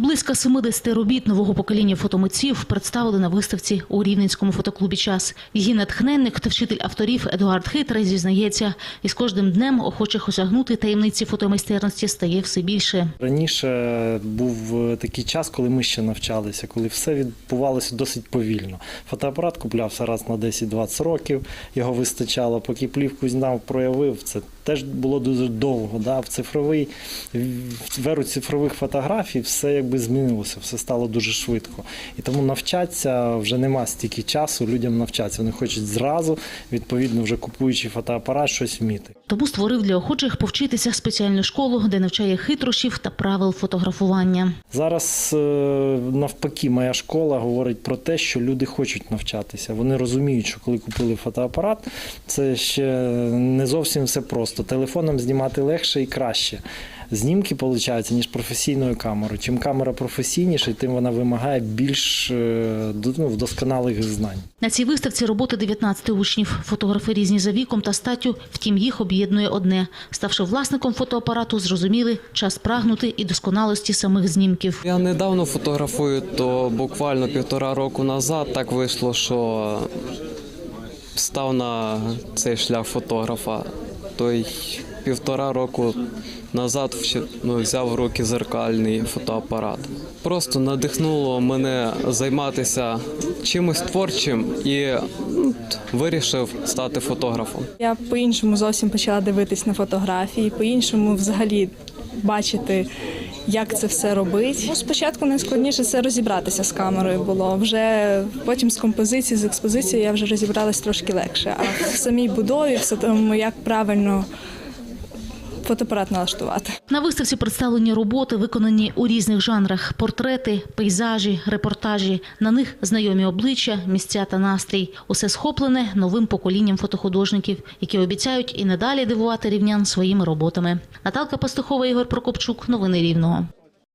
Близько 70 робіт нового покоління фотомитців представили на виставці у Рівненському фотоклубі «Час». Її натхненник та вчитель авторів Едуард Хитрий зізнається, із кожним днем охочих осягнути таємниці фотомайстерності стає все більше. Раніше був е, такий час, коли ми ще навчалися, коли все відбувалося досить повільно. Фотоапарат куплявся раз на 10-20 років, його вистачало, поки плівку знав, проявив. Це теж було дуже довго. Да? В цифровий в еру цифрових фотографій все якби змінилося, все стало дуже швидко. І тому навчатися вже нема стільки часу людям навчатися. Вони хочуть зразу, відповідно, вже купуючи фотоапарат, щось вміти. Тому створив для охочих повчитися спеціальну школу, де навчає хитрощів та правил фотографування. Зараз е, навпаки, моя школа говорить про те, що люди хочуть навчатися. Вони розуміють, що коли купили фотоапарат, це ще не зовсім все просто. Телефоном знімати легше і краще. Знімки виходить, ніж професійною камерою. Чим камера професійніша, тим вона вимагає більш е, ну, вдосконалих знань. На цій виставці роботи 19 учнів. Фотографи різні за віком та статтю, втім їх об'єднує одне. Ставши власником фотоапарату, зрозуміли час прагнути і досконалості самих знімків. Я недавно фотографую, то буквально півтора року назад так вийшло, що став на цей шлях фотографа. То й півтора року назад ну, взяв в руки зеркальний фотоапарат. Просто надихнуло мене займатися чимось творчим і ну, вирішив стати фотографом. Я по-іншому зовсім почала дивитись на фотографії, по-іншому взагалі бачити, як це все робить. Ну, спочатку найскладніше це розібратися з камерою було. Вже потім з композиції, з експозицією я вже розібралась трошки легше. А в самій будові, все тому, як правильно фотоапарат налаштувати. На виставці представлені роботи, виконані у різних жанрах: портрети, пейзажі, репортажі. На них знайомі обличчя, місця та настрій. Усе схоплене новим поколінням фотохудожників, які обіцяють і надалі дивувати рівнян своїми роботами. Наталка Пастухова, Ігор Прокопчук. Новини Рівного.